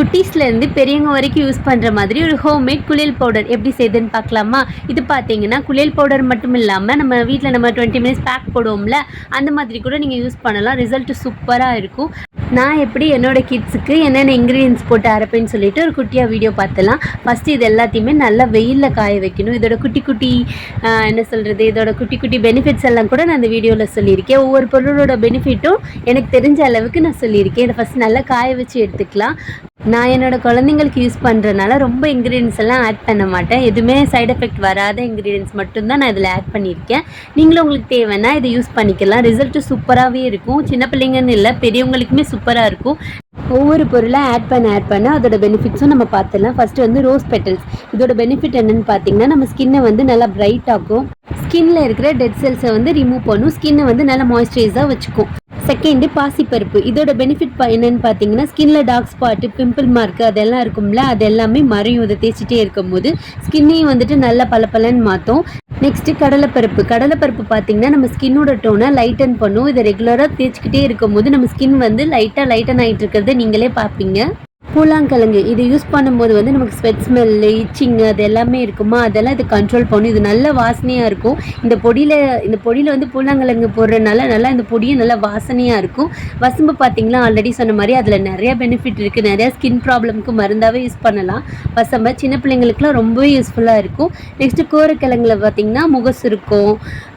குட்டீஸ்லேருந்து பெரியவங்க வரைக்கும் யூஸ் பண்ணுற மாதிரி ஒரு ஹோம்மேட் குளியல் பவுடர் எப்படி செய்யுதுன்னு பார்க்கலாமா? இது பார்த்தீங்கன்னா குளியல் பவுடர் மட்டும் இல்லாமல் நம்ம வீட்டில் நம்ம டுவெண்ட்டி மினிட்ஸ் பேக் போடுவோம்ல அந்த மாதிரி கூட நீங்கள் யூஸ் பண்ணலாம். ரிசல்ட் சூப்பராக இருக்கும். நான் எப்படி என்னோட கிட்ஸுக்கு என்னென்ன இன்க்ரீடியன்ஸ் போட்டு அரைப்பேன்னு சொல்லிட்டு ஒரு குட்டியாக வீடியோ பார்த்தலாம். ஃபஸ்ட்டு இது எல்லாத்தையுமே நல்லா வெயிலில் காய வைக்கணும். இதோட குட்டி குட்டி என்ன சொல்கிறது இதோட குட்டி குட்டி பெனிஃபிட்ஸ் எல்லாம் கூட நான் இந்த வீடியோவில் சொல்லியிருக்கேன். ஒவ்வொரு பொருளோட பெனிஃபிட்டும் எனக்கு தெரிஞ்ச அளவுக்கு நான் சொல்லியிருக்கேன். இதை ஃபஸ்ட் நல்லா காய வச்சு எடுத்துக்கலாம். நான் என்னோட குழந்தைங்களுக்கு யூஸ் பண்ணுறனால ரொம்ப இன்க்ரீடியன்ஸ் எல்லாம் ஆட் பண்ண மாட்டேன். எதுவுமே சைட் எஃபெக்ட் வராத இன்க்ரீடியன்ஸ் மட்டும்தான் நான் இதில் ஆட் பண்ணியிருக்கேன். நீங்களும் உங்களுக்கு தேவைன்னா இதை யூஸ் பண்ணிக்கலாம். ரிசல்ட்டு சூப்பராகவே இருக்கும். சின்ன பிள்ளைங்கன்னு இல்லை பெரியவங்களுக்குமே சூப்பராக இருக்கும். ஒவ்வொரு பொருளாக ஆட் பண்ண ஆட் பண்ண அதோட பெனிஃபிட்ஸும் நம்ம பார்த்துடலாம். ஃபஸ்ட்டு வந்து ரோஸ் பெட்டல்ஸ் இதோட பெனிஃபிட் என்னென்னு பார்த்தீங்கன்னா நம்ம ஸ்கின்னை வந்து நல்லா பிரைட் ஆகும் ஸ்கின்ல இருக்கிற டெட் செல்ஸை வந்து ரிமூவ் பண்ணும். ஸ்கின்னை வந்து நல்லா மாய்ஸ்சரைஸாக வச்சுக்கும். செகண்டு பாசிப்பருப்பு. இதோட பெனிஃபிட் என்னன்னு பார்த்தீங்கன்னா ஸ்கின்ல டார்க் ஸ்பாட்டு பிம்பிள் மார்க் அதெல்லாம் இருக்கும்ல அது எல்லாமே மறையும். இதை தேய்ச்சிட்டே இருக்கும்போது ஸ்கின்னையும் வந்துட்டு நல்லா பளபளன்னு மாற்றும் நெக்ஸ்ட்டு கடலைப்பருப்பு. கடலைப்பருப்பு பார்த்தீங்கன்னா நம்ம ஸ்கின்னோட டோனை லைட்டன் பண்ணும். இதை ரெகுலராக தேய்ச்சிக்கிட்டே இருக்கும்போது நம்ம ஸ்கின் வந்து லைட்டாக லைட்டன் ஆகிட்டு இருக்கிறத நீங்களே பார்ப்பீங்க பூலாங்கிழங்கு இது யூஸ் பண்ணும்போது வந்து நமக்கு ஸ்வெட் ஸ்மெல்லு இச்சிங்கு அது எல்லாமே இருக்குமா? அதெல்லாம் இது கண்ட்ரோல் பண்ணும். இது நல்ல வாசனையாக இருக்கும். இந்த பொடியில் இந்த பொடியில் வந்து பூலாங்கிழங்கு போடுறதுனால நல்லா இந்த பொடியும் நல்லா வாசனையாக இருக்கும். வசம்பு பார்த்திங்கன்னா ஆல்ரெடி சொன்ன மாதிரி அதில் நிறையா பெனிஃபிட் இருக்குது நிறையா ஸ்கின் ப்ராப்ளம்க்கு மருந்தாகவே யூஸ் பண்ணலாம். வசம்பை சின்ன பிள்ளைங்களுக்குலாம் ரொம்பவே யூஸ்ஃபுல்லாக இருக்கும். நெக்ஸ்ட்டு கோரக்கிழங்குல பார்த்தீங்கன்னா முகசுருக்கும்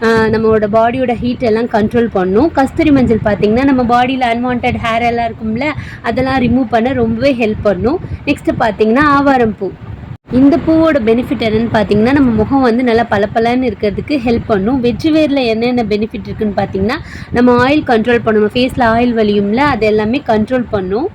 ஆஹ் நம்மளோட பாடியோட ஹீட் எல்லாம் கண்ட்ரோல் பண்ணும். கஸ்தூரி மஞ்சள் பார்த்திங்கன்னா நம்ம பாடியில் அன்வான்ட் ஹேர் எல்லாம் இருக்கும்ல அதெல்லாம் ரிமூவ் பண்ண ரொம்பவே ஹெல்ப் பண்ணும். நெக்ஸ்ட்டு பார்த்தீங்கன்னா ஆவாரம் பூ. இந்த பூவோட பெனிஃபிட் என்னன்னு பார்த்தீங்கன்னா நம்ம முகம் வந்து நல்லா பளபளன்னு இருக்கிறதுக்கு ஹெல்ப் பண்ணும். வெற்றி வேரில் என்னென்ன பெனிஃபிட் இருக்குன்னு பார்த்தீங்கன்னா நம்ம ஆயில் கண்ட்ரோல் பண்ணணும் ஃபேஸில் ஆயில் வலியும்ல அது எல்லாமே கண்ட்ரோல் பண்ணும்.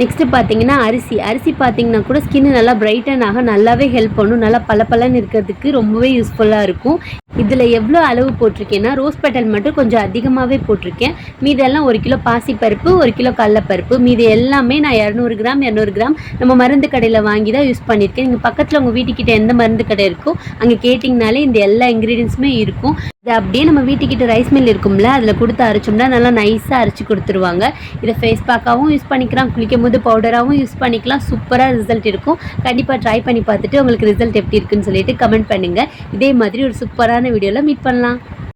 நெக்ஸ்ட்டு பார்த்தீங்கன்னா அரிசி. அரிசி பார்த்தீங்கன்னா கூட ஸ்கின் நல்லா பிரைட்டன் ஆக நல்லாவே ஹெல்ப் பண்ணும். நல்லா பளபளன்னு இருக்கிறதுக்கு ரொம்பவே யூஸ்ஃபுல்லாக இருக்கும். இதில் எவ்வளோ அளவு போட்டிருக்கேன்னா ரோஸ் பெட்டல் மட்டும் கொஞ்சம் அதிகமாகவே போட்டிருக்கேன். மீதெல்லாம் ஒரு கிலோ பாசிப்பருப்பு ஒரு கிலோ கடலப்பருப்பு. மீதி எல்லாமே நான் இரநூறு கிராம் இரநூறு கிராம் நம்ம மருந்து கடையில் வாங்கி தான் யூஸ் பண்ணியிருக்கேன். நீங்கள் பக்கத்தில் உங்கள் வீட்டுக்கிட்ட எந்த மருந்து கடை இருக்கோ அங்கே கேட்டிங்கனாலே இந்த எல்லா இன்க்ரீடியன்ஸுமே இருக்கும். இது அப்படியே நம்ம வீட்டுக்கிட்ட ரைஸ் மில் இருக்கும்ல அதில் கொடுத்து அரைச்சோம்னா நல்லா நைஸாக அரைச்சி கொடுத்துருவாங்க. இதை ஃபேஸ் பேக்காகவும் யூஸ் பண்ணிக்கலாம் குளிக்கும் போது பவுடராகவும் யூஸ் பண்ணிக்கலாம். சூப்பராக ரிசல்ட் இருக்கும். கண்டிப்பாக ட்ரை பண்ணி பார்த்துட்டு உங்களுக்கு ரிசல்ட் எப்படி இருக்குன்னு சொல்லிட்டு கமெண்ட் பண்ணுங்கள் இதே மாதிரி ஒரு சூப்பரான வீடியோவில் மீட் பண்ணலாம்.